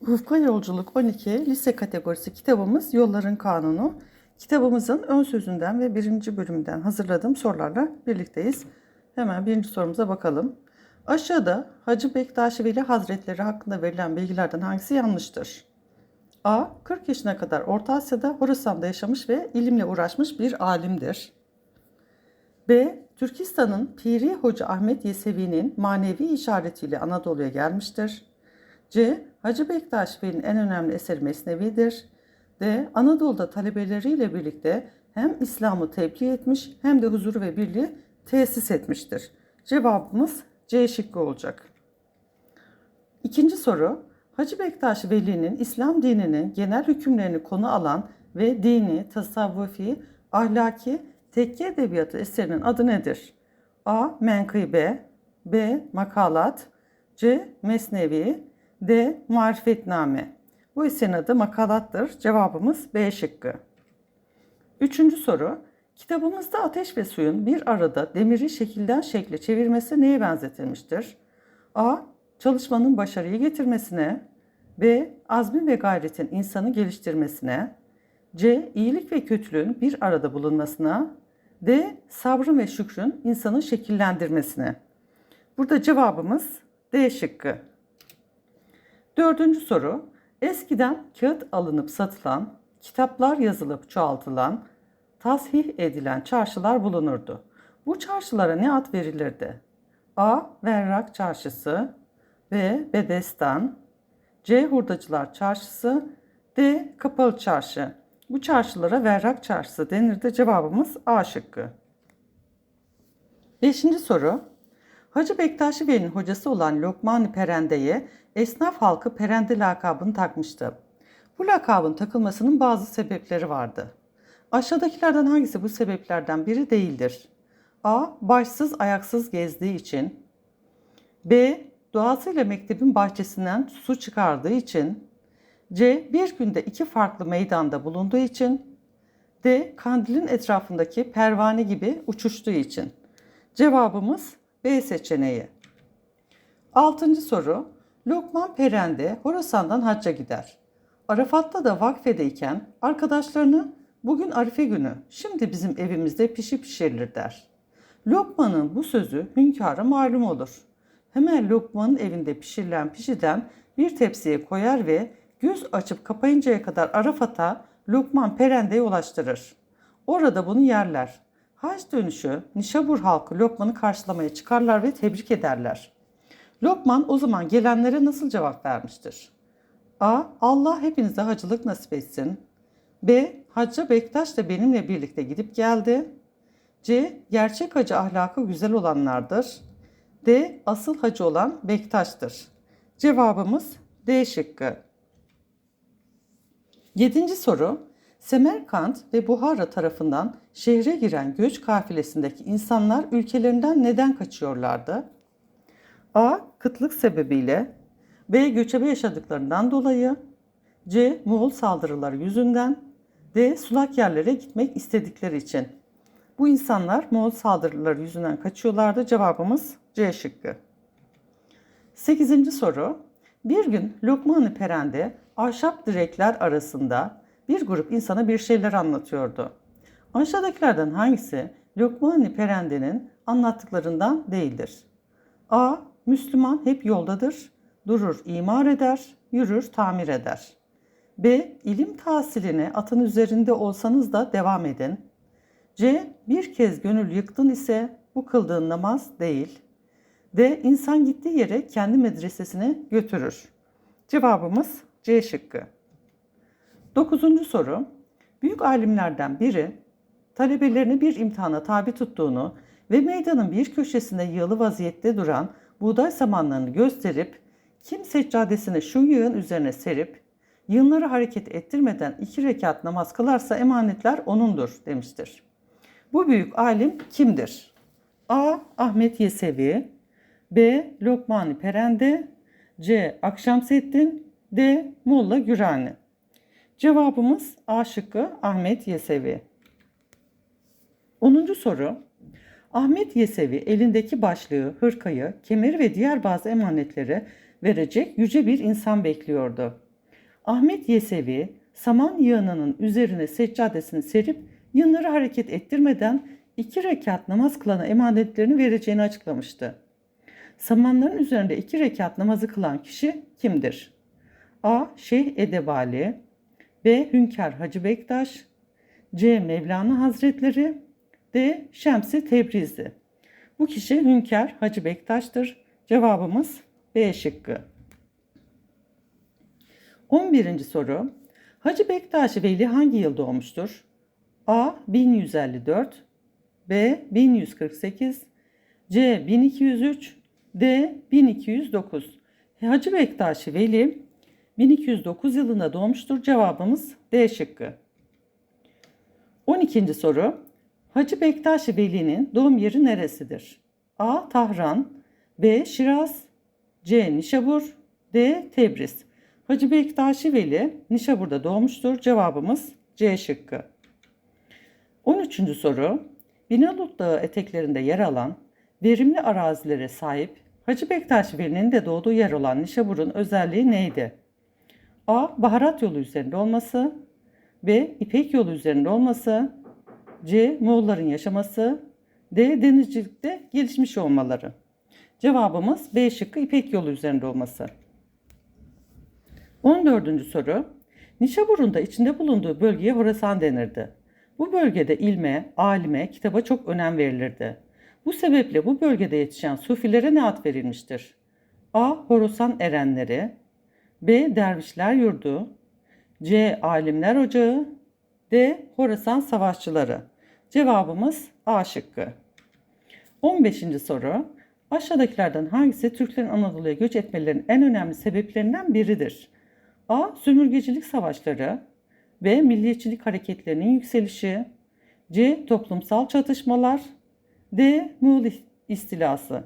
Ufka Yolculuk 12 lise kategorisi kitabımız Yolların Kanunu. Kitabımızın ön sözünden ve birinci bölümünden hazırladığım sorularla birlikteyiz. Hemen birinci sorumuza bakalım. Aşağıda Hacı Bektaşi Veli Hazretleri hakkında verilen bilgilerden hangisi yanlıştır? A. 40 yaşına kadar Orta Asya'da Horasan'da yaşamış ve ilimle uğraşmış bir alimdir. B. Türkistan'ın Piri Hoca Ahmet Yesevi'nin manevi işaretiyle Anadolu'ya gelmiştir. C. Hacı Bektaş Veli'nin en önemli eseri Mesnevi'dir. D. Anadolu'da talebeleriyle birlikte hem İslam'ı tebliğ etmiş hem de huzuru ve birliği tesis etmiştir. Cevabımız C şıkkı olacak. İkinci soru. Hacı Bektaş Veli'nin İslam dininin genel hükümlerini konu alan ve dini, tasavvufi, ahlaki, tekke edebiyatı eserinin adı nedir? A. Menkıbe B. Makalat C. Mesnevi D. Marifetname Bu eserin adı makalattır. Cevabımız B şıkkı. Üçüncü soru. Kitabımızda ateş ve suyun bir arada demiri şekilden şekle çevirmesi neye benzetilmiştir? A. Çalışmanın başarıyı getirmesine. B. Azmi ve gayretin insanı geliştirmesine. C. iyilik ve kötülüğün bir arada bulunmasına. D. Sabrın ve şükrün insanı şekillendirmesine. Burada cevabımız D şıkkı. Dördüncü soru. Eskiden kağıt alınıp satılan, kitaplar yazılıp çoğaltılan, tasih edilen çarşılar bulunurdu. Bu çarşılara ne ad verilirdi? A. Verrak Çarşısı B. Bedestan C. Hurdacılar Çarşısı D. Kapalı Çarşı Bu çarşılara Verrak Çarşısı denirdi. Cevabımız A şıkkı. Beşinci soru. Hacı Bektaşi Veli'nin hocası olan Lokman-ı Perende'ye esnaf halkı Perende lakabını takmıştı. Bu lakabın takılmasının bazı sebepleri vardı. Aşağıdakilerden hangisi bu sebeplerden biri değildir? A. Başsız ayaksız gezdiği için. B. Doğasıyla mektebin bahçesinden su çıkardığı için. C. Bir günde iki farklı meydanda bulunduğu için. D. Kandilin etrafındaki pervane gibi uçuştuğu için. Cevabımız B seçeneği. Altıncı soru. Lokman Perende Horasan'dan hacca gider. Arafat'ta da vakfedeyken arkadaşlarını bugün Arife günü şimdi bizim evimizde pişi pişirilir der. Lokman'ın bu sözü hünkâra malum olur. Hemen Lokman'ın evinde pişirilen pişiden bir tepsiye koyar ve göz açıp kapayıncaya kadar Arafat'a Lokman Perende'ye ulaştırır. Orada bunu yerler. Hac dönüşü Nişabur halkı Lokman'ı karşılamaya çıkarlar ve tebrik ederler. Lokman o zaman gelenlere nasıl cevap vermiştir? A. Allah hepinize hacılık nasip etsin. B. Hacca Bektaş da benimle birlikte gidip geldi. C. Gerçek hacı ahlakı güzel olanlardır. D. Asıl hacı olan Bektaş'tır. Cevabımız D şıkkı. Yedinci soru. Semerkant ve Buhara tarafından şehre giren göç kafilesindeki insanlar ülkelerinden neden kaçıyorlardı? A. Kıtlık sebebiyle B. Göçebe yaşadıklarından dolayı C. Moğol saldırıları yüzünden D. Sulak yerlere gitmek istedikleri için. Bu insanlar Moğol saldırıları yüzünden kaçıyorlardı. Cevabımız C şıkkı. Sekizinci soru. Bir gün Lokman-ı Peren'de ahşap direkler arasında bir grup insana bir şeyler anlatıyordu. Aşağıdakilerden hangisi Lokman-ı Perende'nin anlattıklarından değildir? A. Müslüman hep yoldadır, durur imar eder, yürür tamir eder. B. İlim tahsiline atın üzerinde olsanız da devam edin. C. Bir kez gönül yıktın ise bu kıldığın namaz değil. D. İnsan gittiği yere kendi medresesine götürür. Cevabımız C şıkkı. Dokuzuncu soru. Büyük alimlerden biri talebelerini bir imtihana tabi tuttuğunu ve meydanın bir köşesinde yığılı vaziyette duran buğday samanlarını gösterip kim seccadesini şu yığın üzerine serip yığınları hareket ettirmeden iki rekat namaz kılarsa emanetler onundur demiştir. Bu büyük alim kimdir? A. Ahmet Yesevi B. Lokmani Perende C. Akşamseddin D. Molla Gürani Cevabımız A şıkkı Ahmet Yesevi. 10. soru. Ahmet Yesevi elindeki başlığı, hırkayı, kemeri ve diğer bazı emanetleri verecek yüce bir insan bekliyordu. Ahmet Yesevi saman yığınının üzerine seccadesini serip yığınları hareket ettirmeden iki rekat namaz kılana emanetlerini vereceğini açıklamıştı. Samanların üzerinde iki rekat namazı kılan kişi kimdir? A. Şeyh Edebali B. Hünkar Hacı Bektaş C. Mevlana Hazretleri D. Şemsi Tebrizi Bu kişi Hünkar Hacı Bektaş'tır. Cevabımız B şıkkı. 11. soru. Hacı Bektaş Veli hangi yıl doğmuştur? A. 1154 B. 1148 C. 1203 D. 1209 Hacı Bektaş Veli 1209 yılında doğmuştur. Cevabımız D şıkkı. 12. soru. Hacı Bektaş Veli'nin doğum yeri neresidir? A. Tahran B. Şiraz C. Nişabur D. Tebriz Hacı Bektaş Veli Nişabur'da doğmuştur. Cevabımız C şıkkı. 13. soru. Binalut Dağı eteklerinde yer alan verimli arazilere sahip Hacı Bektaş Veli'nin de doğduğu yer olan Nişabur'un özelliği neydi? A. Baharat yolu üzerinde olması B. İpek yolu üzerinde olması C. Moğolların yaşaması D. Denizcilikte gelişmiş olmaları. Cevabımız B şıkkı İpek yolu üzerinde olması. 14. soru. Nişabur'un da içinde bulunduğu bölgeye Horasan denirdi. Bu bölgede ilme, alime, kitaba çok önem verilirdi. Bu sebeple bu bölgede yetişen sufilere ne ad verilmiştir? A. Horasan erenleri B. Dervişler yurdu C. Alimler ocağı D. Horasan savaşçıları Cevabımız A şıkkı. 15. soru. Aşağıdakilerden hangisi Türklerin Anadolu'ya göç etmelerinin en önemli sebeplerinden biridir? A. Sömürgecilik savaşları B. Milliyetçilik hareketlerinin yükselişi C. Toplumsal çatışmalar D. Muğul istilası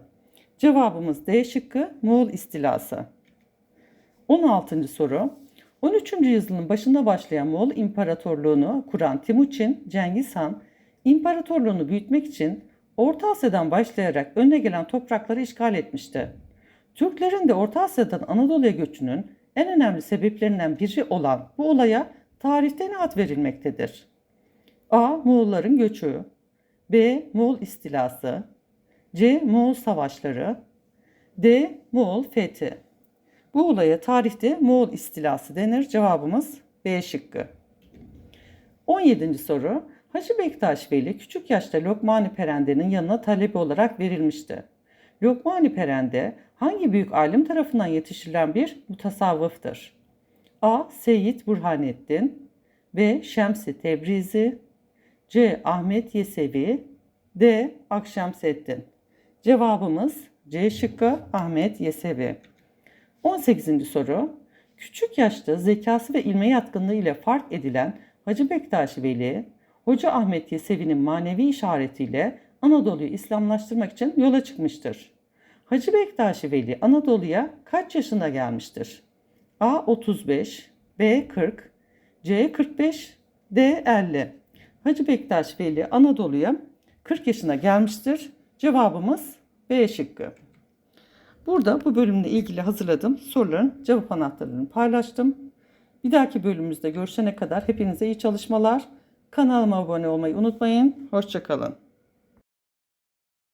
Cevabımız D şıkkı Muğul istilası. 16. soru. 13. yüzyılın başında başlayan Moğol İmparatorluğunu kuran Timuçin Cengiz Han, imparatorluğunu büyütmek için Orta Asya'dan başlayarak önde gelen toprakları işgal etmişti. Türklerin de Orta Asya'dan Anadolu'ya göçünün en önemli sebeplerinden biri olan bu olaya tarihte ne ad verilmektedir? A. Moğolların göçü B. Moğol istilası C. Moğol savaşları D. Moğol fethi Bu olaya tarihte Moğol istilası denir. Cevabımız B şıkkı. 17. soru. Hacı Bektaş Veli küçük yaşta Lokmani Perende'nin yanına talebi olarak verilmişti. Lokmani Perende hangi büyük alim tarafından yetiştirilen bir mutasavvıftır? A. Seyyid Burhanettin B. Şemsi Tebrizi C. Ahmet Yesevi D. Akşemseddin Cevabımız C şıkkı Ahmet Yesevi. 18. soru. Küçük yaşta zekası ve ilme yatkınlığı ile fark edilen Hacı Bektaş Veli, Hoca Ahmet Yesevi'nin manevi işaretiyle Anadolu'yu İslamlaştırmak için yola çıkmıştır. Hacı Bektaş Veli Anadolu'ya kaç yaşında gelmiştir? A 35, B 40, C 45, D 50. Hacı Bektaş Veli Anadolu'ya 40 yaşına gelmiştir. Cevabımız B şıkkı. Burada bu bölümle ilgili hazırladığım soruların cevap anahtarlarını paylaştım. Bir dahaki bölümümüzde görüşene kadar hepinize iyi çalışmalar. Kanalıma abone olmayı unutmayın. Hoşçakalın.